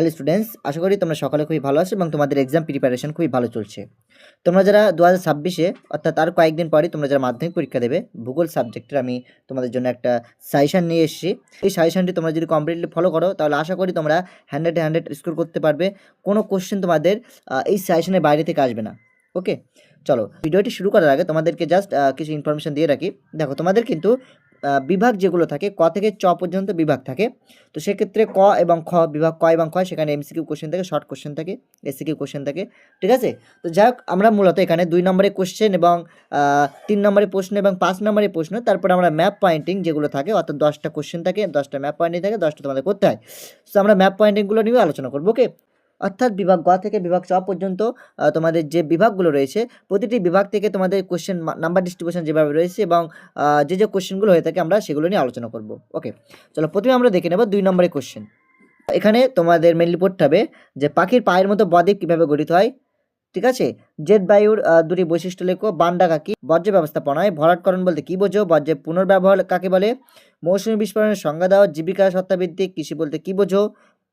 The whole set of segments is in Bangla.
হ্যালো স্টুডেন্টস আশা করি তোমরা সকালে খুবই ভালো আছো এবং তোমাদের এক্সাম প্রিপারেশন খুবই ভালো চলছে। তোমরা যারা দু হাজার ছাব্বিশে, অর্থাৎ তার কয়েকদিন পরে তোমরা যারা মাধ্যমিক পরীক্ষা দেবে, ভূগোল সাবজেক্টের আমি তোমাদের জন্য একটা সাজেশান নিয়ে এসেছি। এই সাজেশানটি তোমরা যদি কমপ্লিটলি ফলো করো, তাহলে আশা করি তোমরা হান্ড্রেড হান্ড্রেড স্কোর করতে পারবে। কোনো কোশ্চেন তোমাদের এই সাজেশনের বাইরে থেকে আসবে না। ওকে চলো ভিডিওটি শুরু করার আগে তোমাদেরকে জাস্ট কিছু ইনফরমেশন দিয়ে রাখি। দেখো, তোমাদের কিন্তু বিভাগ যেগুলো থাকে, ক থেকে চ পর্যন্ত বিভাগ থাকে। তো সেক্ষেত্রে ক এবং খ, বিভাগ ক এবং খ, সেখানে এমসিকিউ কোশ্চেন থাকে শর্ট কোশ্চেন থাকে এসিকিউ কোশ্চেন থাকে, ঠিক আছে? তো যাই হোক আমরা মূলত এখানে দুই নম্বরের কোশ্চেন এবং তিন নম্বরের প্রশ্ন এবং পাঁচ নম্বরের প্রশ্ন, তারপরে আমরা ম্যাপ পয়েন্টিং যেগুলো থাকে, অর্থাৎ দশটা কোশ্চেন থাকে, দশটা ম্যাপ পয়েন্টিং থাকে, দশটা তোমাদের করতে হয়। তো আমরা ম্যাপ পয়েন্টিংগুলো নিয়ে আলোচনা করব ওকে অর্থাৎ বিভাগ গ থেকে বিভাগ চ পর্যন্ত তোমাদের যে বিভাগগুলো রয়েছে, প্রতিটি বিভাগ থেকে তোমাদের কোশ্চেন নাম্বার ডিস্ট্রিবিউশন যেভাবে রয়েছে এবং যে যে কোশ্চেনগুলো হয়ে থাকে আমরা সেগুলো নিয়ে আলোচনা করব। ওকে চলো প্রথমে আমরা দেখে নেব দুই নম্বরের কোশ্চেন এখানে তোমাদের মেনলি পড়তে হবে যে পাখির পায়ের মতো বদ্বীপ কীভাবে গঠিত হয়? ঠিক আছে? জেট বায়ুর দুটি বৈশিষ্ট্য লেখো বান্ডা কাকি, বর্জ্য ব্যবস্থাপনায় ভরাটকরণ বলতে কী বোঝো, বর্জ্যের পুনর্ব্যবহার কাকে বলে? মৌসুমী বিস্ফোরণের সংজ্ঞা দাও, জীবিকা সত্তাভিত্তিক কৃষি বলতে কী বোঝো?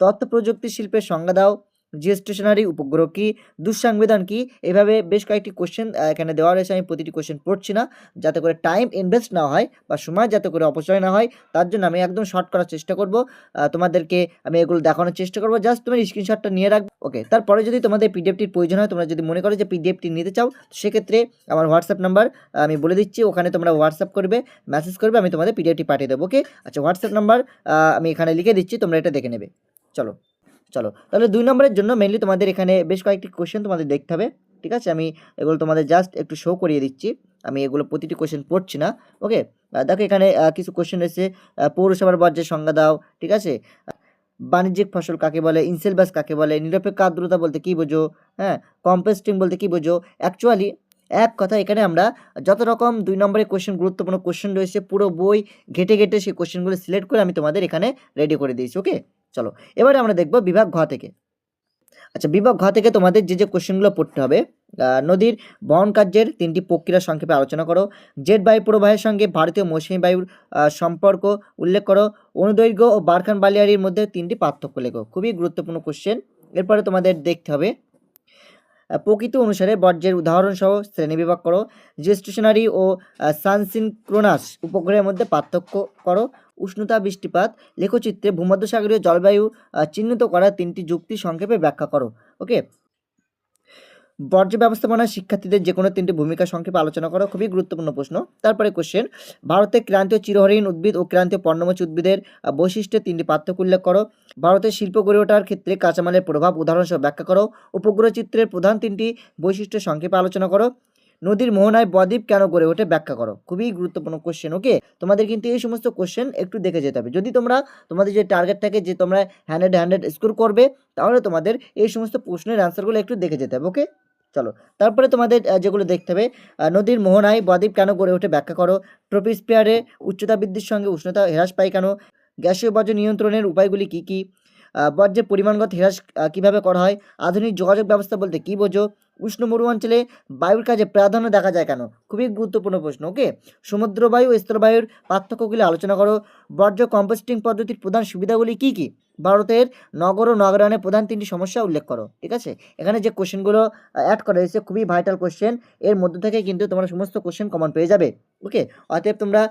তথ্য প্রযুক্তি শিল্পের সংজ্ঞা দাও জিও স্টেশনারি উপগ্রহ কী? দুঃসংবিধান কী? এভাবে বেশ কয়েকটি কোশ্চেন এখানে দেওয়া রয়েছে। আমি প্রতিটি কোশ্চেন পড়ছি না। যাতে করে টাইম ইনভেস্ট না হয় বা সময় যাতে করে অপচয় না হয়, তার জন্য আমি একদম শর্ট করার চেষ্টা করব। তোমাদেরকে আমি এগুলো দেখানোর চেষ্টা করব। জাস্ট তুমি স্ক্রিনশটটা নিয়ে রাখবে। ওকে তারপরে যদি তোমাদের পিডিএফটির প্রয়োজন হয়, তোমরা যদি মনে করো যে পিডিএফটি নিতে চাও সেক্ষেত্রে আমার হোয়াটসঅ্যাপ নাম্বার আমি বলে দিচ্ছি, ওখানে তোমরা হোয়াটসঅ্যাপ করবে মেসেজ করবে, আমি তোমাদের পিডিএফটি পাঠিয়ে দেবো। ওকে আচ্ছা হোয়াটসঅ্যাপ নাম্বার আমি এখানে লিখে দিচ্ছি, তোমরা এটা দেখে নেবে। চলো। চলো তাহলে দুই নম্বরের জন্য মেনলি তোমাদের এখানে বেশ কয়েকটি কোশ্চেন তোমাদের দেখতে হবে ঠিক আছে? আমি এগুলো তোমাদের জাস্ট একটু শো করিয়ে দিচ্ছি। আমি এগুলো প্রতিটি কোশ্চেন পড়ছি না ওকে দেখো এখানে কিছু এসেছে আহ, পৌরসভার বর্জ্যের সংজ্ঞা দাও ঠিক আছে? বাণিজ্যিক ফসল কাকে বলে ইনসেলবাস কাকে বলে নিরপেক্ষ আর্দ্রতা বলতে কী বোঝো হ্যাঁ? কম্পোস্টিং বলতে কী বোঝো? অ্যাকচুয়ালি এক কথা এখানে আমরা যত রকম দুই নম্বরের কোশ্চেন গুরুত্বপূর্ণ কোশ্চেন রয়েছে পুরো বই ঘেটে ঘেটে সেই কোশ্চেনগুলো সিলেক্ট করে আমি তোমাদের এখানে রেডি করে দিয়েছি ওকে চলো, এবারে আমরা দেখব বিভাগ ঘ থেকে। আচ্ছা বিভাগ ঘ থেকে তোমাদের যে যে কোশ্চেনগুলো পড়তে হবে নদীর বহন কার্যের তিনটি প্রক্রিয়া সংক্ষেপে আলোচনা করো। জেট বায়ু প্রবাহের সঙ্গে ভারতীয় মৌসুমী বায়ুর সম্পর্ক উল্লেখ করো। অনুদৈর্ঘ্য ও বারখান বালিয়ারির মধ্যে তিনটি পার্থক্য লেখো, খুবই গুরুত্বপূর্ণ কোশ্চেন এরপরে তোমাদের দেখতে হবে প্রকৃতি অনুসারে বর্জ্যের উদাহরণ সহ শ্রেণীবিভাগ করো জেস্টেশনারি ও সানসিনক্রোনাস উপগ্রহের মধ্যে পার্থক্য করো, উষ্ণতা বৃষ্টিপাত, লেখচিত্রে ভূমধ্যসাগরীয় জলবায়ু চিহ্নিত করার তিনটি যুক্তি সংক্ষেপে ব্যাখ্যা করো ওকে বর্জ্য ব্যবস্থাপনায় শিক্ষার্থীদের যে কোনো তিনটি ভূমিকা সংক্ষেপে আলোচনা করো খুবই গুরুত্বপূর্ণ প্রশ্ন। তারপরে কোশ্চেন ভারতে ক্রান্তীয় চিরহরিণ উদ্ভিদ ও ক্রান্তীয় পর্ণমোচী উদ্ভিদের বৈশিষ্ট্যের তিনটি পার্থক্য উল্লেখ করো। ভারতের শিল্প গড়ে ওঠার ক্ষেত্রে কাঁচামালের প্রভাব উদাহরণসহ ব্যাখ্যা করো। উপগ্রহ চিত্রের প্রধান তিনটি বৈশিষ্ট্য সংক্ষেপে আলোচনা করো। নদীর মোহনায় বদ্বীপ কেন গড়ে ওঠে ব্যাখ্যা করো। খুবই গুরুত্বপূর্ণ কোশ্চেন ওকে তোমাদের কিন্তু এই সমস্ত কোশ্চেন একটু দেখে যেতে হবে। যদি তোমরা, তোমাদের যে টার্গেট থাকে যে তোমরা হান্ড্রেড হান্ড্রেড স্কোর করবে, তাহলে তোমাদের এই সমস্ত প্রশ্নের অ্যান্সারগুলো একটু দেখে যেতে হবে ওকে চলো, তারপরে তোমাদের যেগুলো দেখতে হবে নদীর মোহনায় বদ্বীপ কেন গড়ে ওঠে ব্যাখ্যা করো। ট্রোপিস্পিয়ারে উচ্চতা বৃদ্ধির সঙ্গে উষ্ণতা হ্রাস পায় কেন? গ্যাসীয় বর্জ্য নিয়ন্ত্রণের উপায়গুলি কী কী? বর্জ্যের পরিমাণগত হ্রাস কীভাবে করা হয়? আধুনিক যোগাযোগ ব্যবস্থা বলতে কী বোঝো? উষ্ণ মরু অঞ্চলে বায়ুর কাজে প্রাধান্য দেখা যায় কেন? খুবই গুরুত্বপূর্ণ প্রশ্ন, ওকে? সমুদ্র বায়ু ও স্থলবায়ুর পার্থক্যগুলি আলোচনা করো। বর্জ্য কম্পোস্টিং পদ্ধতির প্রধান সুবিধাগুলি কী কী? ভারতের নগর ও নগরায়নের প্রধান তিনটি সমস্যা উল্লেখ করো, ঠিক আছে? এখানে যে কোশ্চেনগুলো অ্যাড করা হয়েছে, খুবই ভাইটাল কোশ্চেন এর মধ্যে থেকে কিন্তু তোমরা সমস্ত কোশ্চেন কমন পেয়ে যাবে ওকে অতএব তোমরা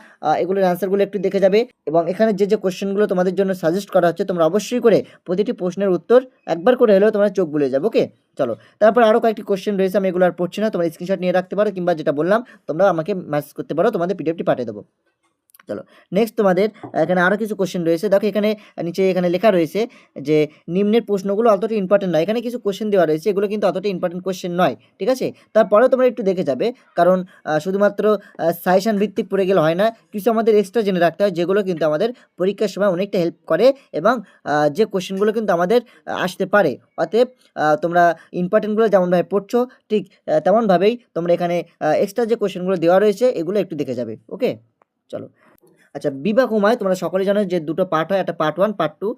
এগুলোর অ্যান্সারগুলো একটু দেখে যাবে এবং এখানে যে যে কোশ্চেনগুলো তোমাদের জন্য সাজেস্ট করা হচ্ছে, তোমরা অবশ্যই করে প্রতিটি প্রশ্নের উত্তর একবার করে হলেও তোমরা চোখ বুলে যাবে ওকে চলো, তারপর আরও কয়েকটি কোশ্চেন রয়েছে, আমি এগুলো আর পড়ছি না, তোমরা স্ক্রিনশট নিয়ে রাখতে পারো কিংবা যেটা বললাম, তোমরা আমাকে মেসেজ করতে পারো, তোমাদের পিডিএফটি পাঠিয়ে দেবো। চলো। নেক্সট তোমাদের, এখানে আরও কিছু কোশ্চেন রয়েছে। দেখো এখানে, নিচে এখানে লেখা রয়েছে যে, নিম্নের প্রশ্নগুলো অতটা ইম্পর্টেন্ট নয়। এখানে কিছু কোশ্চেন দেওয়া রয়েছে। এগুলো কিন্তু অতটা ইম্পর্টেন্ট কোশ্চেন নয়, ঠিক আছে? তারপরেও তোমরা একটু দেখে যাবে। কারণ শুধুমাত্র সাজেশন ভিত্তিক পড়ে গেলে হয় না। কিছু আমাদের এক্সট্রা জেনে রাখতে হয়, যেগুলো কিন্তু আমাদের পরীক্ষার সময় অনেকটা হেল্প করে এবং যে কোশ্চেনগুলো কিন্তু আমাদের আসতে পারে। অতএব তোমরা ইম্পর্টেন্টগুলো যেমনভাবে পড়ছো, ঠিক তেমনভাবেই তোমরা এখানে এক্সট্রা যে কোশ্চেনগুলো দেওয়া রয়েছে, এগুলো একটু দেখে যাবে। ওকে চলো। আচ্ছা বিভাগ হুমায় তোমরা সকলে জানো যে দুটো পার্ট হয়, একটা পার্ট ওয়ান পার্ট টু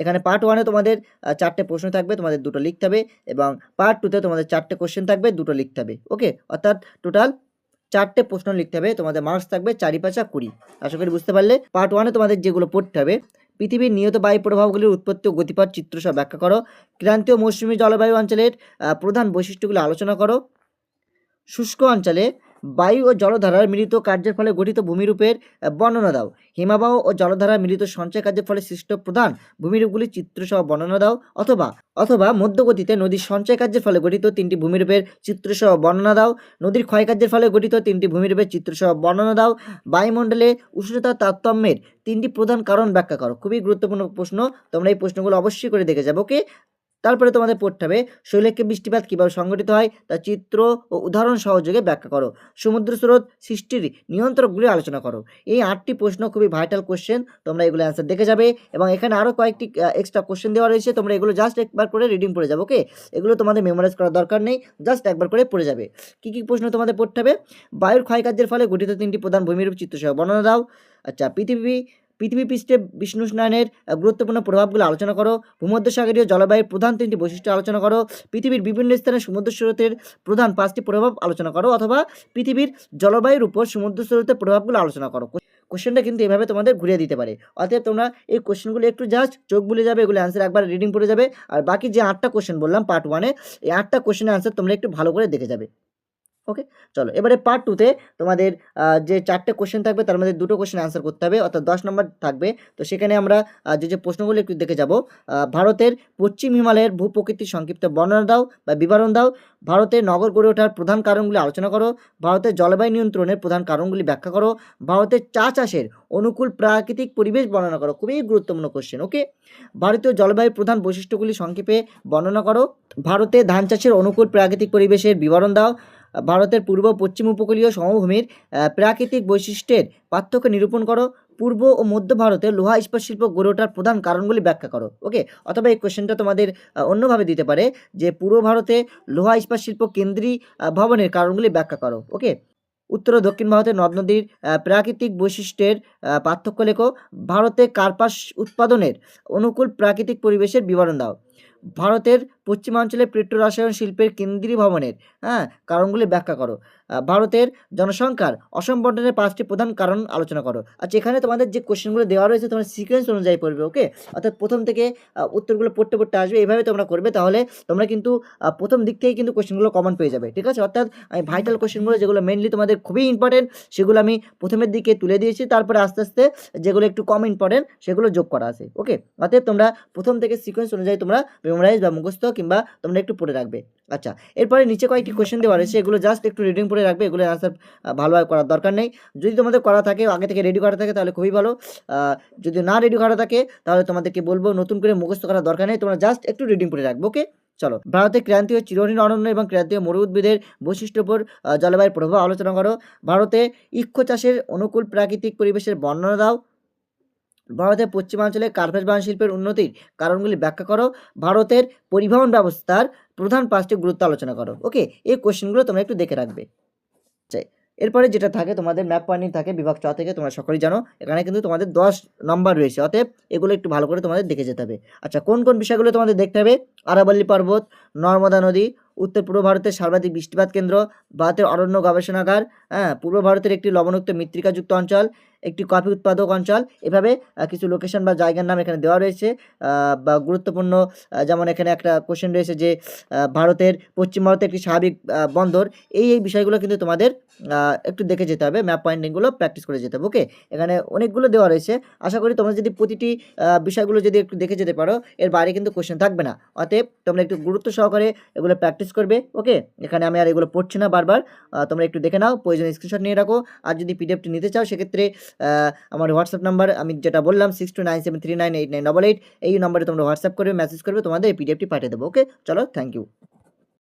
এখানে পার্ট ওয়ানে তোমাদের চারটে প্রশ্ন থাকবে, তোমাদের দুটো লিখতে হবে এবং পার্ট টুতে তোমাদের চারটে কোশ্চেন থাকবে, দুটো লিখতে হবে ওকে অর্থাৎ টোটাল চারটে প্রশ্ন লিখতে হবে, তোমাদের মার্কস থাকবে চারি, পাঁচা কুড়ি। আশা করি বুঝতে পারলে পার্ট ওয়ানে তোমাদের যেগুলো পড়তে হবে, পৃথিবীর নিয়ত বায়ু প্রভাবগুলির উৎপত্তি ও গতিপথ চিত্রসহ ব্যাখ্যা করো, ক্রান্তীয় মৌসুমী জলবায়ু অঞ্চলের প্রধান বৈশিষ্ট্যগুলি আলোচনা করো, শুষ্ক অঞ্চলে বায়ু ও জলধারার মিলিত কার্যের ফলে গঠিত ভূমিরূপের বর্ণনা দাও। হিমাবাহ ও জলধারার মিলিত সঞ্চয় কার্যের ফলে সৃষ্ট প্রধান ভূমিরূপগুলি চিত্রসহ বর্ণনা দাও। অথবা অথবা মধ্যগতিতে নদীর সঞ্চয় কার্যের ফলে গঠিত তিনটি ভূমিরূপের চিত্রসহ বর্ণনা দাও। নদীর ক্ষয়কার্যের ফলে গঠিত তিনটি ভূমিরূপের চিত্রসহ বর্ণনা দাও। বায়ুমণ্ডলে উষ্ণতা তারতম্যের তিনটি প্রধান কারণ ব্যাখ্যা করো। খুবই গুরুত্বপূর্ণ প্রশ্ন। তোমরা এই প্রশ্নগুলো অবশ্যই করে দেখে যাবে, ওকে? তারপরে তোমাদের পড়তে হবে শৈলেখে বৃষ্টিপাত কীভাবে সংঘটিত হয় তা চিত্র ও উদাহরণ সহযোগে ব্যাখ্যা করো। সমুদ্র স্রোত সৃষ্টির নিয়ন্ত্রকগুলি আলোচনা করো। এই আটটি প্রশ্ন খুবই ভাইটাল কোশ্চেন তোমরা এগুলো অ্যান্সার দেখে যাবে এবং এখানে আরও কয়েকটি এক্সট্রা কোশ্চেন দেওয়া রয়েছে, তোমরা এগুলো জাস্ট একবার করে রিডিং পড়ে যাবে ওকে এগুলো তোমাদের মেমোরাইজ করার দরকার নেই জাস্ট একবার করে পড়ে যাবে। কী কী প্রশ্ন তোমাদের পড়তে হবে? বায়ুর ক্ষয়কার্যের ফলে গঠিত তিনটি প্রধান ভূমিরূপ চিত্রসহ বর্ণনা দাও। আচ্ছা পৃথিবী পৃথিবী পৃষ্ঠে বিষ্ণু স্নানের গুরুত্বপূর্ণ প্রভাবগুলো আলোচনা করো। ভূমধ্যসাগরীয় জলবায়ুর প্রধান তিনটি বৈশিষ্ট্য আলোচনা করো। পৃথিবীর বিভিন্ন স্থানে সমুদ্র স্রোতের প্রধান পাঁচটি প্রভাব আলোচনা করো অথবা পৃথিবীর জলবায়ুর উপর সমুদ্র স্রোতের প্রভাবগুলো আলোচনা করো। কোশ্চেনটা কিন্তু এভাবে তোমাদের ঘুরিয়ে দিতে পারে। অতএব তোমরা এই কোশ্চেনগুলো একটু জাস্ট চোখ বুলে যাবে, এগুলো অ্যান্সার একবার রিডিং পড়ে যাবে। আর বাকি যে আটটা কোশ্চেন বললাম পার্ট ওয়ানে এই আটটা কোশ্চেনের অ্যান্সার তোমরা একটু ভালো করে দেখে যাবে। ওকে চলো, এবারে পার্ট টুতে তোমাদের যে চারটে কোশ্চেন থাকবে, তার মধ্যে দুটো কোশ্চেন অ্যান্সার করতে হবে, অর্থাৎ দশ নম্বর থাকবে। তো সেখানে আমরা যে যে প্রশ্নগুলো একটু দেখে যাব ভারতের পশ্চিম হিমালয়ের ভূপ্রকৃতির সংক্ষিপ্ত বর্ণনা দাও বা বিবরণ দাও। ভারতের নগর গড়ে ওঠার প্রধান কারণগুলি আলোচনা করো। ভারতের জলবায়ু নিয়ন্ত্রণের প্রধান কারণগুলি ব্যাখ্যা করো। ভারতের চা চাষের অনুকূল প্রাকৃতিক পরিবেশ বর্ণনা করো। খুবই গুরুত্বপূর্ণ কোশ্চেন ওকে ভারতীয় জলবায়ুর প্রধান বৈশিষ্ট্যগুলি সংক্ষেপে বর্ণনা করো। ভারতে ধান চাষের অনুকূল প্রাকৃতিক পরিবেশের বিবরণ দাও। ভারতের পূর্ব, পশ্চিম উপকূলীয় সমভূমির প্রাকৃতিক বৈশিষ্ট্যের পার্থক্য নিরূপণ করো। পূর্ব ও মধ্য ভারতে লোহা ইস্পাত শিল্প গড়ে ওঠার প্রধান কারণগুলি ব্যাখ্যা করো। ওকে অথবা এই কোশ্চেনটা তোমাদের অন্যভাবে দিতে পারে যে পূর্ব ভারতে লোহা ইস্পাত শিল্প কেন্দ্রী ভবনের কারণগুলি ব্যাখ্যা করো। ওকে উত্তর ও দক্ষিণ ভারতে নদ নদীর প্রাকৃতিক বৈশিষ্ট্যের পার্থক্য লেখো। ভারতে কার্পাস উৎপাদনের অনুকূল প্রাকৃতিক পরিবেশের বিবরণ দাও। ভারতের পশ্চিমাঞ্চলে পেট্রো রসায়ন শিল্পের কেন্দ্রীয় ভবনের হ্যাঁ কারণগুলি ব্যাখ্যা করো। ভারতের জনসংখ্যার অসম বন্টনের পাঁচটি প্রধান কারণ আলোচনা করো। আচ্ছা এখানে তোমাদের যে কোশ্চেনগুলো দেওয়া রয়েছে, তোমরা সিকোয়েন্স অনুযায়ী পড়বে ওকে অর্থাৎ প্রথম থেকে উত্তরগুলো পড়তে পড়তে আসবে এইভাবে তোমরা করবে, তাহলে তোমরা কিন্তু প্রথম দিক থেকেই কিন্তু কোশ্চেনগুলো কমন পেয়ে যাবে, ঠিক আছে? অর্থাৎ আমি ভাইটাল কোশ্চেনগুলো, যেগুলো মেনলি তোমাদের খুবই ইম্পর্টেন্ট সেগুলো আমি প্রথমের দিকে তুলে দিয়েছি, তারপরে আস্তে আস্তে যেগুলো একটু কম ইম্পর্টেন্ট সেগুলো যোগ করা আছে ওকে অর্থাৎ তোমরা প্রথম থেকে সিকোয়েন্স অনুযায়ী তোমরা মেমোরাইজ বা মুখস্থ কিংবা তোমরা একটু পড়ে রাখবে। আচ্ছা এরপরে নিচে কয়েকটি কোশ্চেন দেওয়া রয়েছে, এগুলো জাস্ট একটু রিডিং পড়ে রাখবে, এগুলো অ্যান্সার ভালোভাবে করার দরকার নেই। যদি তোমাদের করা থাকে, আগে থেকে রেডি করা থাকে, তাহলে খুবই ভালো। যদি না রেডি করা থাকে, তাহলে তোমাদেরকে বলব, নতুন করে মুখস্থ করার দরকার নেই, তোমরা জাস্ট একটু রিডিং পড়ে রাখবে ওকে চলো, ভারতের ক্রান্তীয় চিরহীন অরণ্য এবং ক্রান্তীয় মরু উদ্ভিদের বৈশিষ্ট্য উপর জলবায়ুর প্রভাব আলোচনা করো। ভারতে ইক্ষ চাষের অনুকূল প্রাকৃতিক পরিবেশের বর্ণনা দাও। ভারতের পশ্চিমাঞ্চলে কার্পেট বাহন শিল্পের উন্নতির কারণগুলি ব্যাখ্যা করো। ভারতের পরিবহন ব্যবস্থার প্রধান পাঁচটি গুরুত্ব আলোচনা করো। ওকে, এই কোশ্চেনগুলো তোমরা একটু দেখে রাখবে। চাই এরপরে যেটা থাকে, তোমাদের ম্যাপ পয়েন্টিং থাকে, বিভাগ চ থেকে তোমরা সকলেই জানো। এখানে কিন্তু তোমাদের দশ নম্বর রয়েছে, অতএব এগুলো একটু ভালো করে তোমাদের দেখে যেতে হবে। আচ্ছা কোন কোন বিষয়গুলো তোমাদের দেখতে হবে? আরাবল্লী পর্বত, নর্মদা নদী, উত্তর পূর্ব ভারতের সর্বাধিক বৃষ্টিপাত কেন্দ্র, ভারতের অরণ্য গবেষণাগার হ্যাঁ পূর্ব ভারতের একটি লবণাক্ত মৃত্তিকাযুক্ত অঞ্চল একটি কফি উৎপাদক অঞ্চল। এভাবে কিছু লোকেশন বা জায়গার নাম এখানে দেওয়া রয়েছে। বা গুরুত্বপূর্ণ যেমন এখানে একটা কোশ্চেন রয়েছে যে ভারতের পশ্চিম ভারতের একটি স্বাভাবিক বন্দর। এই এই বিষয়গুলো কিন্তু তোমাদের একটু দেখে যেতে হবে ম্যাপ পয়েন্টিংগুলো প্র্যাকটিস করে যেতে হবে ওকে এখানে অনেকগুলো দেওয়া রয়েছে। আশা করি তোমরা যদি প্রতিটি বিষয়গুলো যদি একটু দেখে যেতে পারো, এর বাইরে কিন্তু কোশ্চেন থাকবে না। অতএব, তোমরা একটু গুরুত্ব সহকারে এগুলো প্র্যাকটিস করবে ওকে এখানে আমি আর এগুলো পড়ছি না বারবার। তোমরা একটু দেখে নাও প্রয়োজন স্ক্রিনশট নিয়ে রাখো। আর যদি পিডিএফটি নিতে চাও, সেক্ষেত্রে আমার হোয়াটসঅ্যাপ নাম্বার আমি যেটা বললাম six two nine seven three nine eight nine double eight এই নম্বরে তোমরা হোয়াটসঅ্যাপ করবে মেসেজ করবে, তোমাদের এই পিডিএফটি পাঠিয়ে দেবো ওকে চলো থ্যাংক ইউ